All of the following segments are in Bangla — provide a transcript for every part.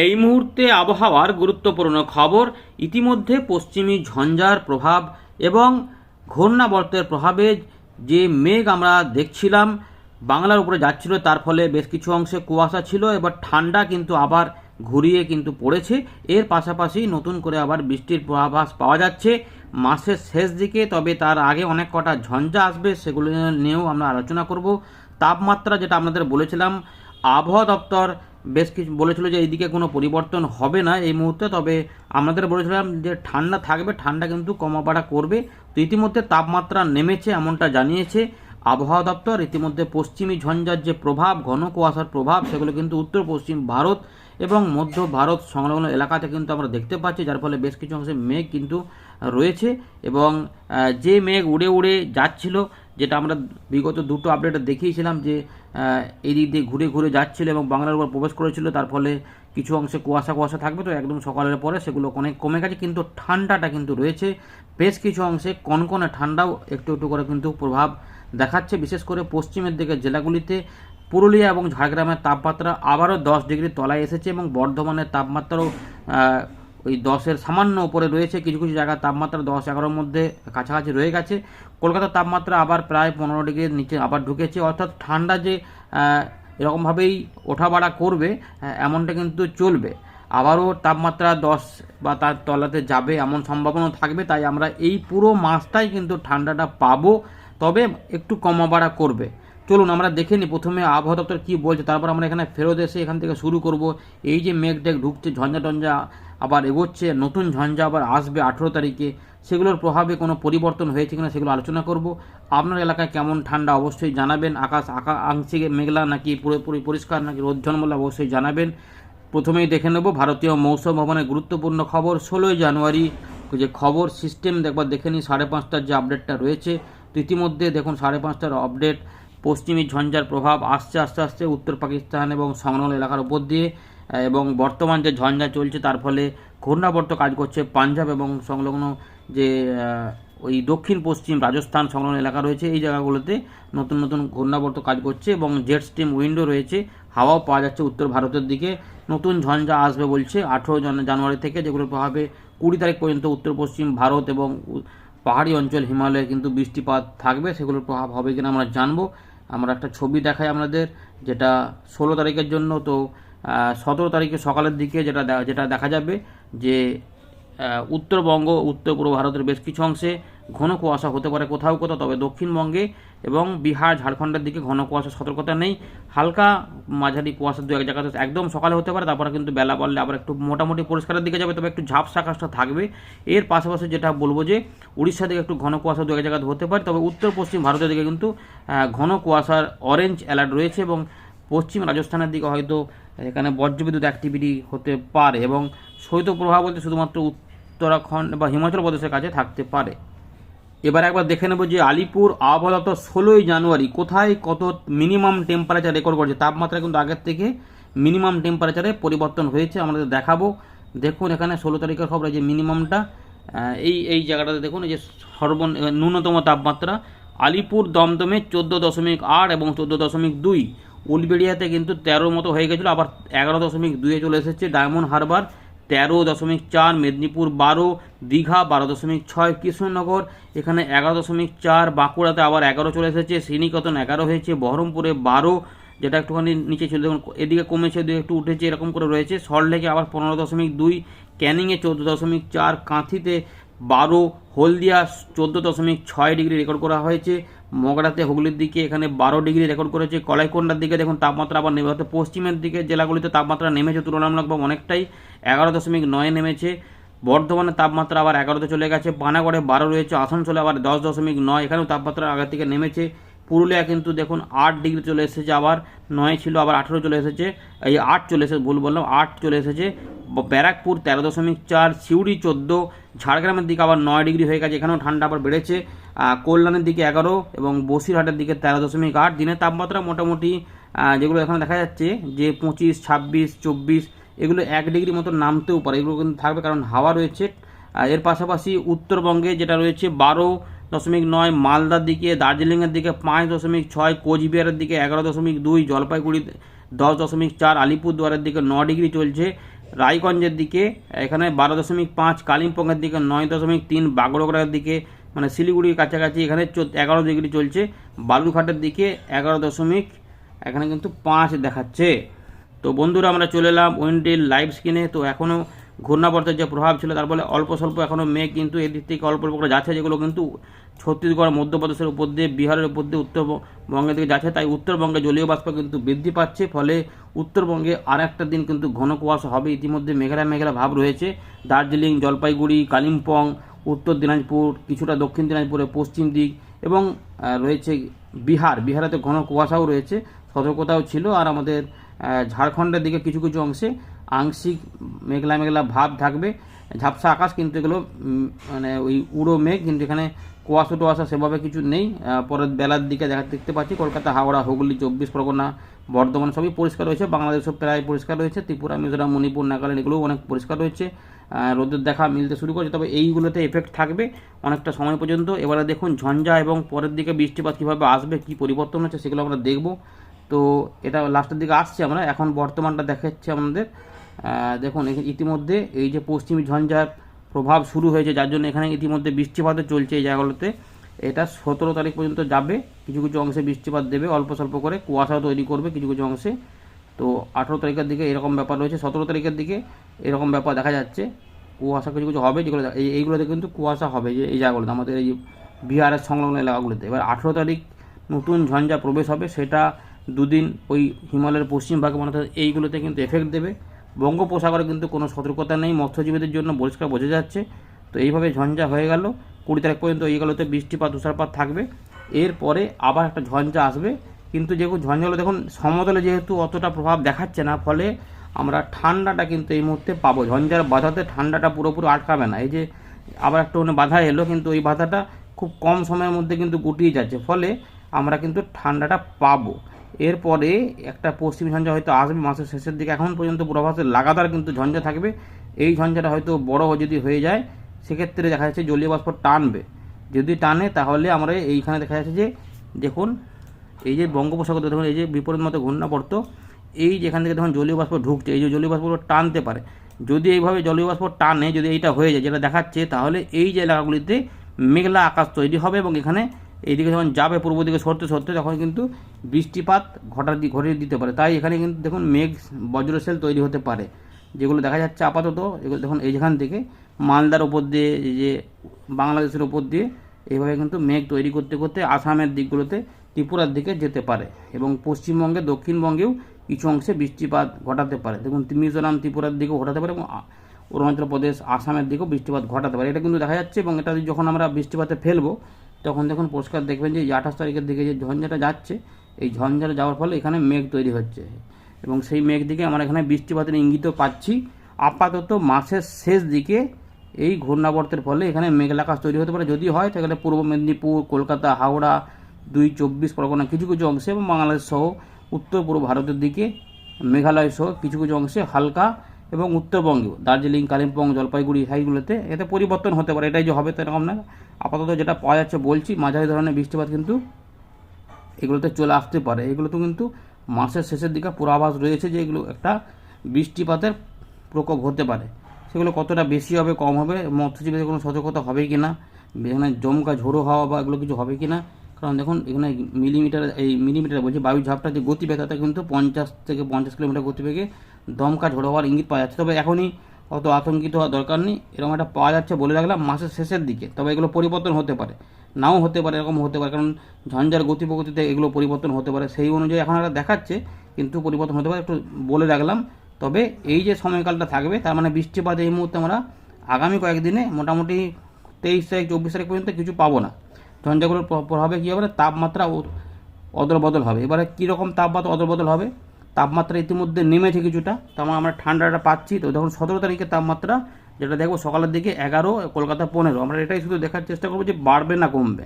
এই মুহূর্তে আবহাওয়ার গুরুত্বপূর্ণ খবর, ইতিমধ্যে পশ্চিমী ঝঞ্ঝার প্রভাব এবং ঘূর্ণাবর্তের প্রভাবে যে মেঘ আমরা দেখছিলাম, বাংলার উপরে যাচ্ছিল, তার ফলে বেশ কিছু অংশে কুয়াশা ছিল, এবার ঠান্ডা কিন্তু আবার ঘুরিয়ে কিন্তু পড়েছে। এর পাশাপাশি নতুন করে আবার বৃষ্টির পূর্বাভাস পাওয়া যাচ্ছে। মাসের শেষ দিকে, তবে তার আগে অনেক কটা ঝঞ্ঝা আসবে, সেগুলো নিয়েও আমরা আলোচনা করব। তাপমাত্রা যেটা আপনাদের বলেছিলাম, আবহাওয়া দপ্তর বেশ কিছু বলেছিল যে এইদিকে কোনো পরিবর্তন হবে না এই মুহূর্তে, তবে আমাদের বলেছিলাম যে ঠান্ডা থাকবে, ঠান্ডা কিন্তু কমা বাড়া করবে। তো ইতিমধ্যে তাপমাত্রা নেমেছে এমনটা জানিয়েছে আবহাওয়া দপ্তর। ইতিমধ্যে পশ্চিমী ঝঞ্ঝার যে প্রভাব, ঘন কুয়াশার প্রভাব, সেগুলো কিন্তু উত্তর পশ্চিম ভারত এবং মধ্য ভারত সংলগ্ন এলাকাতে কিন্তু আমরা দেখতে পাচ্ছি, যার ফলে বেশ কিছু অংশে মেঘ কিন্তু রয়েছে এবং যে মেঘ উড়ে উড়ে যাচ্ছিল, যেটা আমরা বিগত দুটো আপডেটে দেখিয়েছিলাম যে আহ, এই দিক দিয়ে ঘুরে ঘুরে যাচ্ছিল এবং বাংলার উপর প্রবেশ করেছিল তার ফলে কিছু অংশে কুয়াশা কুয়াশা থাকবে তো একদম সকালের পরে সেগুলো অনেক কমে গেছে কিন্তু ঠান্ডাটা কিন্তু রয়েছে। বেশ কিছু অংশে কনকনে ঠান্ডাও একটু একটু করে কিন্তু প্রভাব দেখাচ্ছে বিশেষ করে পশ্চিমের দিকের জেলাগুলিতে। পুরুলিয়া এবং ঝাড়গ্রামের তাপমাত্রা আবারও দশ ডিগ্রি তলায় এসেছে এবং বর্ধমানের তাপমাত্রাও ওই দশের সামান্য উপরে রয়েছে কিছু কিছু জায়গার তাপমাত্রা দশ এগারোর মধ্যে কাছাকাছি রয়ে গেছে। কলকাতার তাপমাত্রা আবার প্রায় পনেরো ডিগ্রির নিচে আবার ঢুকেছে। অর্থাৎ ঠান্ডা যে এরকমভাবেই ওঠা বাড়া করবে এমনটা কিন্তু চলবে। আবারও তাপমাত্রা দশ বা তার তলাতে যাবে এমন সম্ভাবনা থাকবে। তাই আমরা এই পুরো মাসটাই কিন্তু ঠান্ডাটা পাবো। তবে একটু কমা বাড়া করবে। চলুন আমরা দেখে নিই। প্রথমে আবহাওয়া দপ্তর কী বলছে, তারপর আমরা এখানে ফেরত এসে এখান থেকে শুরু করব। এই যে মেঘ টেঘ ঢুকছে, ঝঞ্ঝা টঞ্ঝা আবার এগোচ্ছে, নতুন ঝঞ্ঝা আবার আসবে আঠেরো তারিখে। সেগুলোর প্রভাবে কোনো পরিবর্তন হয়েছে কিনা সেগুলো আলোচনা করব। আপনার এলাকায় কেমন ঠান্ডা অবশ্যই জানাবেন। আকাশ আকা আংশিক মেঘলা নাকি পুরোপুরি পরিষ্কার নাকি রোদ ঝলমলে অবশ্যই জানাবেন। প্রথমেই দেখে নেব, ভারতীয় মৌসুম ভবনের গুরুত্বপূর্ণ খবর। ষোলোই জানুয়ারি যে খবর সিস্টেম, একবার দেখে নিই, সাড়ে পাঁচটার যে আপডেটটা রয়েছে। তো ইতিমধ্যে দেখুন, সাড়ে পাঁচটার আপডেট পশ্চিমী ঝঞ্ঝার প্রভাব আসছে আস্তে আস্তে উত্তর পাকিস্তান এবং সংলগ্ন এলাকার উপর দিয়ে। এবং বর্তমান যে ঝঞ্ঝা চলছে তার ফলে ঘূর্ণাবর্ত কাজ করছে পাঞ্জাব এবং সংলগ্ন যে ওই দক্ষিণ পশ্চিম রাজস্থান সংলগ্ন এলাকা রয়েছে, এই জায়গাগুলোতে নতুন নতুন ঘূর্ণাবর্ত কাজ করছে এবং জেট স্টিম উইন্ডো রয়েছে, হাওয়াও পাওয়া যাচ্ছে উত্তর ভারতের দিকে। নতুন ঝঞ্ঝা আসবে বলছে আঠেরো জানুয়ারি থেকে, যেগুলোর প্রভাবে কুড়ি তারিখ পর্যন্ত উত্তর পশ্চিম ভারত এবং পাহাড়ি অঞ্চল হিমালয়ে কিন্তু বৃষ্টিপাত থাকবে, সেগুলোর প্রভাব হবে কিনা আমরা জানব। আমরা একটা ছবি দেখাই আপনাদের যেটা ষোলো তারিখের জন্য, তো সতেরো তারিখে সকালের দিকে যেটা যেটা দেখা যাবে যে উত্তরবঙ্গ, উত্তর পূর্ব ভারতের বেশ কিছু অংশে ঘন কুয়াশা হতে পারে কোথাও কোথাও, তবে দক্ষিণবঙ্গে এবং বিহার, ঝাড়খণ্ডের দিকে ঘন কুয়াশা সতর্কতা নেই। হালকা মাঝারি কুয়াশা দু এক জায়গাতে একদম সকালে হতে পারে, তারপরে কিন্তু বেলা বাড়লে আবার একটু মোটামুটি পরিষ্কারের দিকে যাবে, তবে একটু ঝাপসা আকাশটা থাকবে। এর পাশাপাশি যেটা বলব যে উড়িষ্যা দিকে একটু ঘন কুয়াশা দু এক জায়গাতে হতে পারে, তবে উত্তর পশ্চিম ভারতের দিকে কিন্তু ঘন কুয়াশার অরেঞ্জ অ্যালার্ট রয়েছে এবং পশ্চিম রাজস্থানের দিকে হয়তো এখানে বজ্রবিদ্যুৎ অ্যাক্টিভিটি হতে পারে এবং শৈত্যপ্রবাহ বলতে শুধুমাত্র উত্তরাখণ্ড বা হিমাচল প্রদেশের কাছে থাকতে পারে। এবার একবার দেখে নেব যে আলিপুর আবহাওয়া দপ্তর ষোলোই জানুয়ারি কোথায় কত মিনিমাম টেম্পারেচার রেকর্ড করছে। তাপমাত্রা কিন্তু আগের থেকে মিনিমাম টেম্পারেচারে পরিবর্তন হয়েছে, আমাদের দেখাবো। দেখুন এখানে ষোলো তারিখের খবর যে মিনিমামটা এই এই জায়গাটাতে দেখুন, এই যে সর্ব ন্যূনতম তাপমাত্রা আলিপুর দমদমে চোদ্দ দশমিক আট এবং চোদ্দ দশমিক দুই। উলবেড়িয়াতে কিন্তু তেরোর মতো হয়ে গেছিল, আবার এগারো দশমিক দুইয়ে চলে এসেছে। ডায়মন্ড হারবার, তেরো দশমিক চার, মেদিনীপুর বারো, দীঘা বারো দশমিক ছয়, কৃষ্ণনগর, এখানে এগারো দশমিক চার, বাঁকুড়াতে আবার এগারো চলে এসেছে, শ্রীনিকতন এগারো হয়েছে, বহরমপুরে বারো, যেটা একটুখানি নিচে ছিল। দেখুন, এদিকে কমেছে, এদিকে একটু উঠেছে, এরকম করে রয়েছে। সল্টলেকে আবার পনেরো দশমিক দুই, ক্যানিংয়ে চোদ্দ দশমিক চার, কাঁথিতে বারো, হলদিয়া চোদ্দ দশমিক ছয় ডিগ্রি রেকর্ড করা হয়েছে। মগরাতে হুগলির দিকে এখানে বারো ডিগ্রি রেকর্ড করেছে। কলাইকোন্ডার দিকে দেখুন, তাপমাত্রা আবার নেমে অর্থাৎ পশ্চিমের দিকে জেলাগুলিতে তাপমাত্রা নেমেছে তুলনামূলকভাবে অনেকটাই, এগারো দশমিক নয় নেমেছে। বর্ধমানের তাপমাত্রা আবার এগারোতে চলে গেছে। পানাগড়ে বারো রয়েছে, আসানসোলে আবার দশ দশমিক নয়। এখানেও তাপমাত্রা আগের থেকে নেমেছে। পুরুলিয়া কিন্তু দেখুন, আট ডিগ্রি চলে এসেছে আবার, নয় ছিল আবার আঠেরো চলে এসেছে। এই আট চলে এসেছে, ভুল বললাম, আট চলে এসেছে। ব্যারাকপুর তেরো দশমিক চার, সিউড়ি চোদ্দ, ঝাড়গ্রামের দিকে আবার নয় ডিগ্রি হয়ে গেছে। এখানেও ঠান্ডা আবার বেড়েছে। কল্যাণের দিকে এগারো এবং বসিরহাটের দিকে তেরো দশমিক আট। দিনের তাপমাত্রা মোটামুটি যেগুলো এখানে দেখা যাচ্ছে যে পঁচিশ, ছাব্বিশ, চব্বিশ, এগুলো এক ডিগ্রি মতো নামতেও পারে। এগুলো কিন্তু থাকবে কারণ হাওয়া রয়েছে। এর পাশাপাশি উত্তরবঙ্গে যেটা রয়েছে বারো দশমিক নয়, মালদার দিকে, দার্জিলিংয়ের দিকে পাঁচ দশমিক ছয়, কোচবিহারের দিকে এগারো দশমিক দুই জলপাইগুড়ি দশ দশমিক চার, আলিপুরদুয়ারের দিকে ন ডিগ্রি চলছে। রায়গঞ্জের দিকে এখানে বারো দশমিক পাঁচ, কালিম্পংয়ের দিকে নয় দশমিক তিন বাগডোগরার দিকে মানে শিলিগুড়ির কাছাকাছি এখানে এগারো ডিগ্রি চলছে। বালুরঘাটের দিকে এগারো দশমিক, এখানে কিন্তু পাঁচ দেখাচ্ছে। তো বন্ধুরা, আমরা চলে এলাম উইন্ডিল লাইভ স্ক্রিনে। তো এখনও ঘূর্ণাবর্তের যে প্রভাব ছিল, তার ফলে অল্প স্বল্প এখনও মেঘ কিন্তু এদিক থেকে অল্প অল্প করে যাচ্ছে, যেগুলো কিন্তু ছত্তিশগড়, মধ্যপ্রদেশের উপর দিয়ে, বিহারের উপর দিয়ে, উত্তরবঙ্গের দিকে যাচ্ছে। তাই উত্তরবঙ্গে জলীয় বাষ্প কিন্তু বৃদ্ধি পাচ্ছে, ফলে উত্তরবঙ্গে আর একটা দিন কিন্তু ঘন কুয়াশা হবে। ইতিমধ্যে মেঘলা মেঘলা ভাব রয়েছে। দার্জিলিং, জলপাইগুড়ি, কালিম্পং উত্তর দিনাজপুর, কিছুটা দক্ষিণ দিনাজপুরে পশ্চিম দিক এবং রয়েছে বিহার। বিহারেতে ঘন কুয়াশাও রয়েছে, সতর্কতাও ছিল আর আমাদের ঝাড়খণ্ডের দিকে কিছু কিছু অংশে আংশিক মেঘলা মেঘলা ভাব থাকবে। ঝাপসা আকাশ কিন্তু এগুলো মানে ওই উড়ো মেঘ, কিন্তু এখানে কুয়াশা টুয়াশা সেভাবে কিছু নেই। পরের বেলার দিকে দেখা, দেখতে পাচ্ছি কলকাতা, হাওড়া, হুগলি, চব্বিশ পরগনা, বর্ধমান সবই পরিষ্কার রয়েছে। বাংলাদেশও প্রায় পরিষ্কার রয়েছে। ত্রিপুরা, মিজোরাম, মণিপুর, নাগাল্যান্ড এগুলোও অনেক পরিষ্কার রয়েছে। রোদের দেখা মিলতে শুরু করেছে। তবে এইগুলোতে এফেক্ট থাকবে অনেকটা সময় পর্যন্ত। এবারে দেখুন, ঝঞ্ঝা এবং পরের দিকে বৃষ্টিপাত কীভাবে আসবে, কী পরিবর্তন হচ্ছে সেগুলো আমরা দেখব। তো এটা লাস্টের দিকে আসছে আমরা। এখন বর্তমানটা দেখাচ্ছে আমাদের। দেখুন ইতিমধ্যে এই যে পশ্চিমী ঝঞ্ঝার প্রভাব শুরু হয়েছে, যার জন্য এখানে ইতিমধ্যে বৃষ্টিপাতও চলছে এই জায়গাগুলোতে। এটা সতেরো তারিখ পর্যন্ত যাবে। কিছু কিছু অংশে বৃষ্টিপাত দেবে, অল্প স্বল্প করে। কুয়াশাও তৈরি করবে কিছু কিছু অংশে। তো আঠেরো তারিখের দিকে এরকম ব্যাপার রয়েছে, সতেরো তারিখের দিকে এরকম ব্যাপার দেখা যাচ্ছে। কুয়াশা কিছু কিছু হবে, যেগুলো এই এইগুলোতে কিন্তু কুয়াশা হবে, যে এই জায়গাগুলোতে, আমাদের এই বিহারের সংলগ্ন এলাকাগুলোতে। এবার আঠেরো তারিখ নতুন ঝঞ্ঝা প্রবেশ হবে, সেটা দুদিন ওই হিমালয়ের পশ্চিম ভাগে মানে এইগুলোতে কিন্তু এফেক্ট দেবে। বঙ্গোপসাগরে কিন্তু কোনো সতর্কতা নেই, মৎস্যজীবীদের জন্য পরিষ্কার বোঝা যাচ্ছে। তো এইভাবে ঝঞ্ঝা হয়ে গেল, কুড়ি তারিখ পর্যন্ত এইগুলোতে বৃষ্টিপাত, তুষারপাত থাকবে। এরপরে আবার একটা ঝঞ্ঝা আসবে কিন্তু যেহেতু ঝঞ্ঝাগুলো দেখুন, সমতলে যেহেতু অতটা প্রভাব দেখাচ্ছে না, ফলে আমরা ঠান্ডাটা কিন্তু এই মুহূর্তে পাবো। ঝঞ্ঝার বাধাতে ঠান্ডাটা পুরোপুরি আটকাবে না। এই যে আবার একটা অন্য বাধা এলো, কিন্তু ওই বাধাটা খুব কম সময়ের মধ্যে কিন্তু গুটিয়ে যাচ্ছে। ফলে আমরা কিন্তু ঠান্ডাটা পাবো। এরপরে একটা পশ্চিম ঝঞ্ঝা হয়তো আসবে মাসের শেষের দিকে। এখন পর্যন্ত পূর্বাভাসে লাগাতার কিন্তু ঝঞ্ঝা থাকবে। এই ঝঞ্ঝাটা হয়তো বড় যদি হয়ে যায়, সেক্ষেত্রে দেখা যাচ্ছে জলীয় বাষ্প টানবে। যদি টানে তাহলে আমরা এইখানে দেখা যাচ্ছে যে, দেখুন এই যে বঙ্গোপসাগর দেখুন, এই যে বিপরীত মতো ঘূর্ণাবর্ত, এই যেখান থেকে দেখুন জলীয় বাষ্প ঢুকছে, এই যে জলীয় বাষ্পগুলো টানতে পারে। যদি এইভাবে জলীয় বাষ্প টানে, যদি এইটা হয়ে যায়, যেটা দেখাচ্ছে, তাহলে এই যে এলাকাগুলিতে মেঘলা আকাশ তৈরি হবে এবং এখানে এইদিকে যখন যাবে পূর্ব দিকে সরতে সরতে, তখন কিন্তু বৃষ্টিপাত ঘটা ঘটিয়ে দিতে পারে। তাই এখানে কিন্তু দেখুন মেঘ, বজ্রশেল তৈরি হতে পারে, যেগুলো দেখা যাচ্ছে আপাতত। এগুলো দেখুন এইখান থেকে মালদার ওপর দিয়ে যে বাংলাদেশের ওপর দিয়ে, এইভাবে কিন্তু মেঘ তৈরি করতে করতে আসামের দিকগুলোতে ত্রিপুরার দিকে যেতে পারে এবং পশ্চিমবঙ্গে, দক্ষিণবঙ্গেও কিছু অংশে বৃষ্টিপাত ঘটাতে পারে। দেখুন, মিজোরাম ত্রিপুরার দিকেও ঘটাতে পারে এবং অরুণাচল প্রদেশ, আসামের দিকেও বৃষ্টিপাত ঘটাতে পারে। এটা কিন্তু দেখা যাচ্ছে এবং এটা যখন আমরা বৃষ্টিপাতে ফেলব, তখন দেখুন পরিষ্কার দেখবেন যে আঠাশ তারিখের দিকে যে ঝঞ্ঝাটা যাচ্ছে, এই ঝঞ্ঝাটা যাওয়ার ফলে এখানে মেঘ তৈরি হচ্ছে এবং সেই মেঘ দিকে আমরা এখানে বৃষ্টিপাতের ইঙ্গিত পাচ্ছি। আপাতত মাসের শেষ দিকে এই ঘূর্ণাবর্তের ফলে এখানে মেঘলা আকাশ তৈরি হতে পারে। যদি হয়, তাহলে পূর্ব মেদিনীপুর, কলকাতা, হাওড়া দুই চব্বিশ পরগনা কিছু কিছু অংশে এবং বাংলাদেশ সহ উত্তর পূর্ব ভারতের দিকে, মেঘালয় সহ কিছু কিছু অংশে হালকা এবং উত্তরবঙ্গেও দার্জিলিং, কালিম্পং, জলপাইগুড়ি হাইগুলোতে এতে পরিবর্তন হতে পারে। এটাই যে হবে তো এরকম না। আপাতত যেটা পাওয়া যাচ্ছে বলছি, মাঝারি ধরনের বৃষ্টিপাত কিন্তু এগুলোতে চলে আসতে পারে। এগুলোতে কিন্তু মাসের শেষের দিকে পূর্বাভাস রয়েছে যে এগুলো একটা বৃষ্টিপাতের প্রকোপ হতে পারে। সেগুলো কতটা বেশি হবে, কম হবে, মৎস্যজীবীদের কোনো সতর্কতা হবে কি না এখানে জমকা ঝোড়ো হাওয়া বা এগুলো কিছু হবে কি না কারণ দেখুন, এখানে মিলিমিটার এই মিলিমিটার বলছি বায়ু ঝাপটা যে গতিবেগ তাতে কিন্তু পঞ্চাশ থেকে পঞ্চাশ কিলোমিটার গতিবেগে দমকা ঝোড়ো হওয়ার ইঙ্গিত পাওয়া যাচ্ছে। তবে এখনই অত আতঙ্কিত হওয়ার দরকার নেই। এরকম একটা পাওয়া যাচ্ছে বলে রাখলাম মাসের শেষের দিকে। তবে এগুলো পরিবর্তন হতে পারে। নাও হতে পারে, এরকম হতে পারে। কারণ ঝঞ্ঝার গতি প্রগতিতে এগুলো পরিবর্তন হতে পারে। সেই অনুযায়ী এখন একটা দেখাচ্ছে, কিন্তু পরিবর্তন হতে পারে একটু বলে রাখলাম। তবে এই যে সময়কালটা থাকবে, তার মানে বৃষ্টিপাত এই মুহূর্তে আমরা আগামী কয়েকদিনে মোটামুটি তেইশ তারিখ, চব্বিশ তারিখ পর্যন্ত কিছু পাবো না। ঝঞ্ঝাগুলোর প্র- প্রভাবে কী হবে তাপমাত্রা ও- অদলবদল হবে। এবারে কীরকম তাপমাত্রা অদলবদল হবে? তাপমাত্রা ইতিমধ্যে নেমেছে কিছুটা। তার মানে আমরা ঠান্ডাটা পাচ্ছি। তো দেখুন, সতেরো তারিখের তাপমাত্রা যেটা দেখব সকালের দিকে এগারো, কলকাতা পনেরো। আমরা এটাই শুধু দেখার চেষ্টা করব যে বাড়বে না কমবে।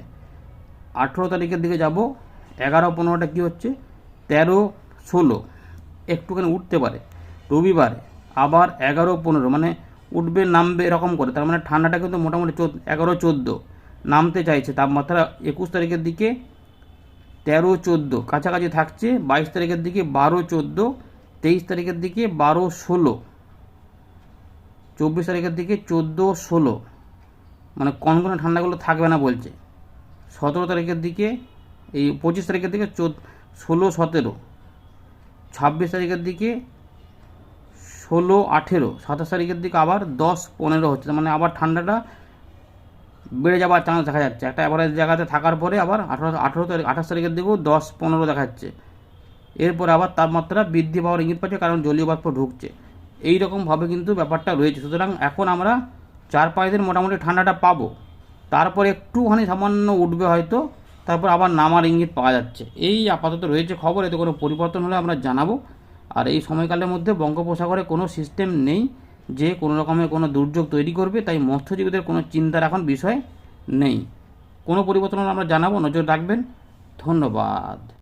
আঠেরো তারিখের দিকে যাব। এগারো, পনেরোটা কী হচ্ছে? তেরো, ষোলো। একটুখানি উঠতে পারে। রবিবারে আবার এগারো, পনেরো। মানে উঠবে, নামবে এরকম করে। তার মানে ঠান্ডাটা কিন্তু মোটামুটি চোদ্দ, এগারো, চোদ্দ। নামতে চাইছে। তাপমাত্রা একুশ তারিখের দিকে তেরো, চোদ্দ। কাছাকাছি থাকছে বাইশ তারিখের দিকে বারো, চোদ্দ। তেইশ তারিখের দিকে বারো, ষোলো। চব্বিশ তারিখের দিকে চোদ্দ, ষোলো। মানে কনকনে ঠান্ডাগুলো থাকবে না বলছে। সতেরো তারিখের দিকে এই পঁচিশ তারিখের দিকে চোদ্দ ষোলো, সতেরো। ছাব্বিশ তারিখের দিকে ষোলো, আঠেরো। সাতাশ তারিখের দিকে আবার দশ, পনেরো হচ্ছে। মানে আবার ঠান্ডাটা বেড়ে যাওয়ার চান্স দেখা যাচ্ছে। একটা অ্যাভারেজ জায়গাতে থাকার পরে আবার আঠারো, আঠেরো তারিখ, আঠাশ তারিখের দিকেও দশ, পনেরো দেখাচ্ছে এরপর আবার তাপমাত্রা বৃদ্ধি পাওয়ার ইঙ্গিত পাচ্ছে, কারণ জলীয় বাষ্প ঢুকছে। এই রকমভাবে কিন্তু ব্যাপারটা রয়েছে। সুতরাং এখন আমরা চার, পাঁচ দিন মোটামুটি ঠান্ডাটা পাবো। তারপর একটুখানি সামান্য উঠবে হয়তো, তারপর আবার নামার ইঙ্গিত পাওয়া যাচ্ছে। এই আপাতত রয়েছে খবর, এতে কোনো পরিবর্তন হলে আমরা জানাব। আর এই সময়কালের মধ্যে বঙ্গোপসাগরে কোনো সিস্টেম নেই। যে কোনো রকমের কোনো দুর্যোগ তৈরি করবে, তাই মৎস্যজীবীদের কোনো চিন্তার এখন বিষয় নেই। কোনো পরিবর্তন আমরা জানাব, নজর রাখবেন। ধন্যবাদ।